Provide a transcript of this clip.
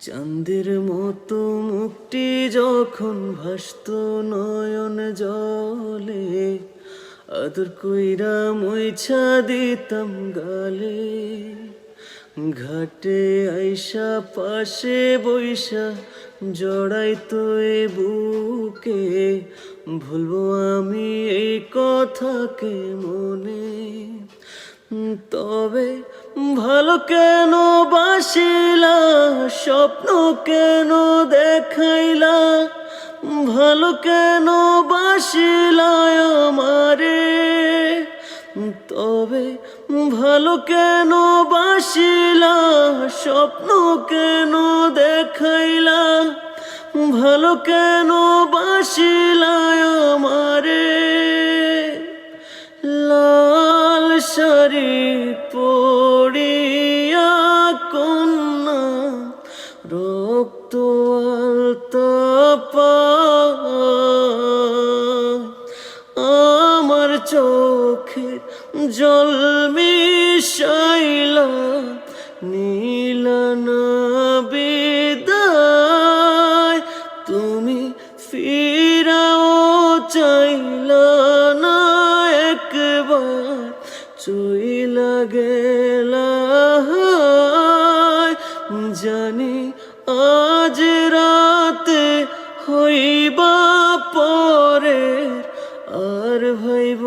চাঁদের মতো মুক্তি যখন ভাসত নয়ন জলে, আদর কইরা মুইছা দিতাম গালে। ঘাটে আইসা পাশে বৈশা জড়াই তো এ বুকে, ভুলবো আমি এই কথাকে মনে। তবে ভালো কেন বাসিলা, স্বপ্ন কেন দেখাইলা? ভালো কেন বাসিলা আমারে? তবে ভালো কেন বাসিলা, স্বপ্ন কেন দেখাইলা? ভালো কেন বাসিলা আমারে? লাল শাড়ি পড়িয়া রক্ত আলতা আমার চোখে জল মিশাইলা নীলানা বিদায়, তুমি ফিরাও চাইলা না একবার, চইলা গেলা আজ রাতে হইবা পরে আর ভাইব